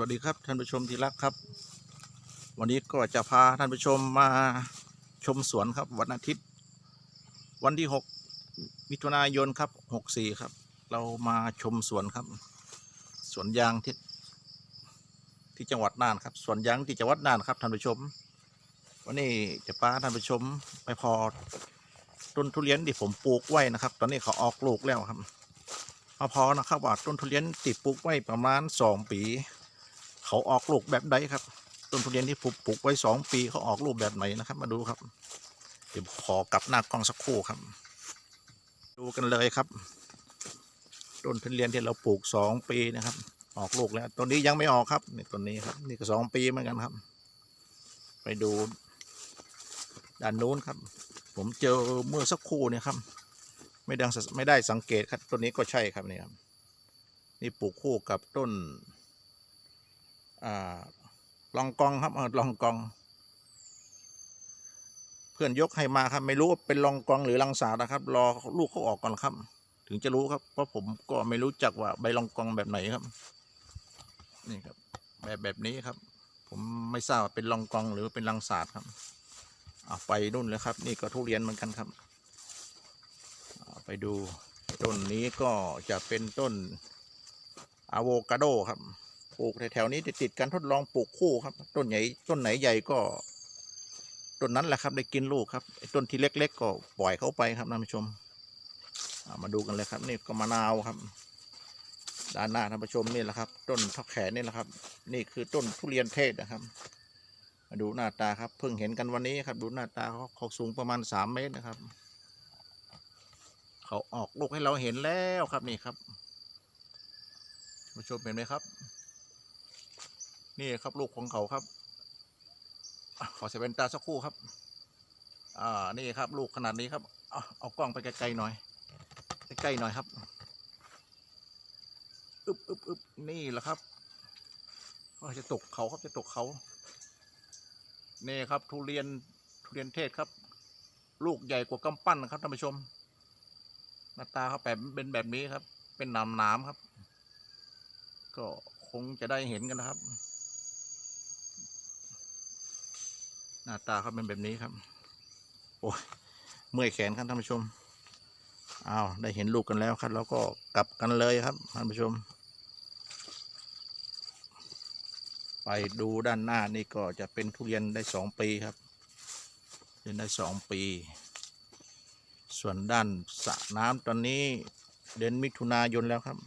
วัสดีครับท่านผู้ชมที่รักครับ วันนี้ก็จะพาท่านผู้ชมมาชมสวนครับ วันอาทิตย์ วันที่ 6 มิถุนายนครับ 64 ครับ เรามาชมสวนครับ สวนยางที่ที่จังหวัดน่านครับสวนยางที่จังหวัดน่านครับท่านผู้ชม วันนี้จะพาท่านผู้ชมไปพอต้นทุเรียนที่ผมปลูกไว้นะครับ ตอนนี้เขาออกลูกแล้วครับมาพอนะครับว่าต้นทุเรียนติดปลูกไว้ประมาณสองปี เขาออกลูกแบบใดครับ ต้นทุเรียนที่ผมปลูกไว้สองปีเขาออกลูกแบบไหนนะครับ มาดูครับ เดี๋ยวขอกลับหน้ากล้องสักครู่ครับ ดูกันเลยครับ ต้นทุเรียนที่เราปลูกสองปีนะครับ ออกลูกแล้วต้นนี้ยังไม่ออกครับนี่ต้นนี้ครับ นี่ก็สองปีเหมือนกันครับ ไปดูด้านนู้นครับ ผมเจอเมื่อสักครู่เนี่ยครับไม่ดังไม่ได้สังเกตครับต้นนี้ก็ใช่ครับนี่ครับนี่ปลูกคู่กับต้น ลองกองครับลองกอง เพื่อนยกให้มาครับ ไม่รู้ว่าเป็นลองกองหรือลังสานะครับ รอลูกเขาออกก่อนครับ ถึงจะรู้ครับ เพราะผมก็ไม่รู้จักว่าใบลองกองแบบไหนครับ นี่ครับ แบบแบบนี้ครับ ผมไม่ทราบว่าเป็นลองกองหรือเป็นลังสาดครับเอาไปนู่นเลยครับ นี่ก็ทุเรียนเหมือนกันครับไปดูต้นนี้ก็จะเป็นต้นอะโวคาโดครับ ปลูกแถวๆนี้ติดๆกันทดลองปลูกคู่ครับ ต้นใหญ่ต้นไหนใหญ่ก็ต้นนั้นแหละครับได้กินลูกครับต้นที่เล็ก ๆ ก็ปล่อยเข้าไปครับท่านผู้ชมมาดูกันเลยครับ นี่ก็มะนาวครับด้านหน้าท่านผู้ชมนี่แหละครับ ต้นท่าแขนนี่แหละครับ นี่คือต้นทุเรียนเทศนะครับ มาดูหน้าตาครับเพิ่งเห็นกันวันนี้ครับ ดูหน้าตาเขาเขาสูงประมาณสามเมตรนะครับ เขาออกลูกให้เราเห็นแล้วครับนี่ครับผู้ชมเห็นไหมครับ นี่ครับลูกของเขาครับขอใส่แว่นตาสักครู่ครับ อ่า นี่ครับ ลูกขนาดนี้ครับ เอาเอากล้องไปไกลๆหน่อย ใกล้ๆหน่อยครับอึบอึบอึบนี่แหละครับจะตกเขาครับจะตกเขา นี่ครับ ทุเรียนทุเรียนเทศครับ ลูกใหญ่กว่ากำปั้นนะครับท่านผู้ชม หน้าตาเขาแบบเป็นแบบนี้ครับ เป็นหนามๆครับ ก็คงจะได้เห็นกันนะครับ หน้าตาเขาเป็นแบบนี้ครับ โอ้ยเมื่อยแขนครับท่านผู้ชมอ้าวได้เห็นลูกกันแล้วครับ แล้วก็กลับกันเลยครับท่านผู้ชม ไปดูด้านหน้านี่ก็จะเป็นทุเรียนได้สองปีครับเรียนได้สองปี ส่วนด้านสระน้ำตอนนี้เดือนมิถุนายนแล้วครับ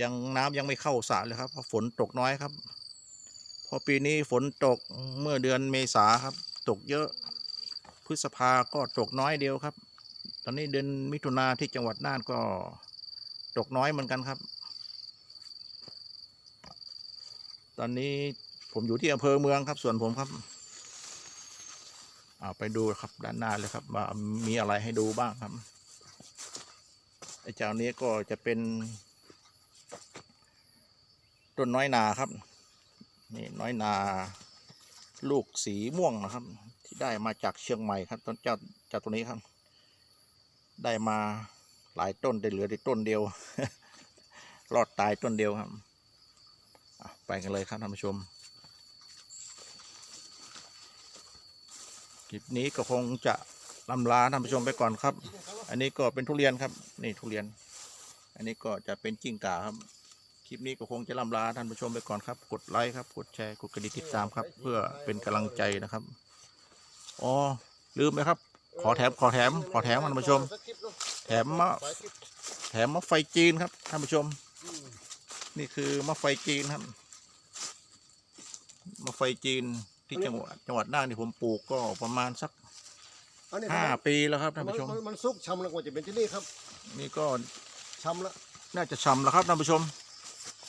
ยังน้ำยังไม่เข้าสระเลยครับเพราะฝนตกน้อยครับ พอปีนี้ฝนตกเมื่อเดือนเมษาครับ ตกเยอะ พฤษภาก็ตกน้อยเดียวครับ ตอนนี้เดือนมิถุนาที่จังหวัดน่านก็ตกน้อยเหมือนกันครับ ตอนนี้ผมอยู่ที่อำเภอเมืองครับ ส่วนผมครับเอาไปดูครับด้านหน้าเลยครับว่ามีอะไรให้ดูบ้างครับไอ้เจ้านี้ก็จะเป็นต้นน้อยนาครับ นี่น้อยนาลูกสีม่วงนะครับ ที่ได้มาจากเชียงใหม่ครับต้นเจ้าเจ้าตัวนี้ครับ ได้มาหลายต้นแต่เหลือแต่ต้นเดียว รอดตายต้นเดียวครับไปกันเลยครับท่านผู้ชม คลิปนี้ก็คงจะลำลาท่านผู้ชมไปก่อนครับ อันนี้ก็เป็นทุเรียนครับ นี่ทุเรียน อันนี้ก็จะเป็นจิ้งก่าครับ ลิปนี้ก็คงจะลำลาท่านผู้ชมไปก่อนครับ กดไลค์ครับ กดแชร์ กดกระดิ่งติดตามครับ เพื่อเป็นกำลังใจนะครับ อ๋อ ลืมไหมครับ ขอแถม ขอแถม ขอแถมท่านผู้ชม แถมมะ แถมมะไฟจีนครับท่านผู้ชม นี่คือมะไฟจีนครับมะไฟจีนที่จังหวัดจังหวัดน่านที่ผมปลูกก็ประมาณสักอันนี้ห้ามันปีแล้วครับท่านมันผู้ชมมันมันซุกชำแล้วกว่าจะเป็นที่นี่ครับ นี่ก็ชำละน่าจะชำแล้วครับท่านผู้ชม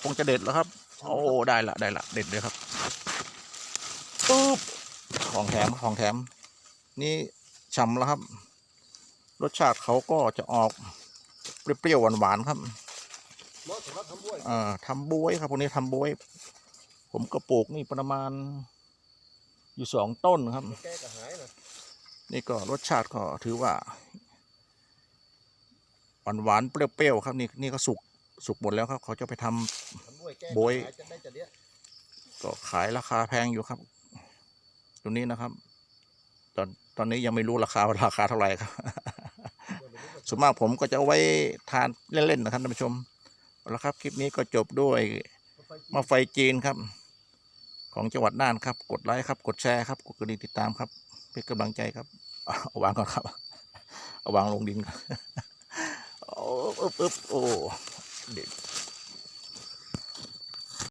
คงจะเด็ดแล้วครับ โอ้ได้ละได้ละเด็ดเลยครับปุ๊บของแถมของแถม นี่ชำแล้วครับ รสชาติเขาก็จะออกเปรี้ยวๆหวานๆครับเหมาะสำหรับทำบ้ยเอ่อทำบวยครับพวกนี้ทำบวย ผมก็ปลูกนี่ประมาณ อยู่สองต้นครับแก้กระหายนะนี่ก็รสชาติก็ถือว่าหวานหวานๆเปรี้ยวๆครับนี่นี่ก็สุก สุกหมดแล้วครับ เขาจะไปทำทำบ้วยแก้โบยขายจะได้จะเนี้ยก็ขายราคาแพงอยู่ครับตัวนี้นะครับ ตอนตอนนี้ยังไม่รู้ราคาว่าราคาเท่าไหร่ครับส่วนมากผมก็จะเอาไว้ทานเล่นๆนะครับท่านผู้ชมเอาละครับ คลิปนี้ก็จบด้วยมาไฟจีนครับ ของจังหวัดน่านครับ กดไลค์ครับ กดแชร์ครับ กดกระดิ่งติดตามครับเป็นกำลังใจครับเอาวางก่อนครับ เอาวางลงดินก่อนโอ้อึ๊บอึ๊บโอ้ เด็ด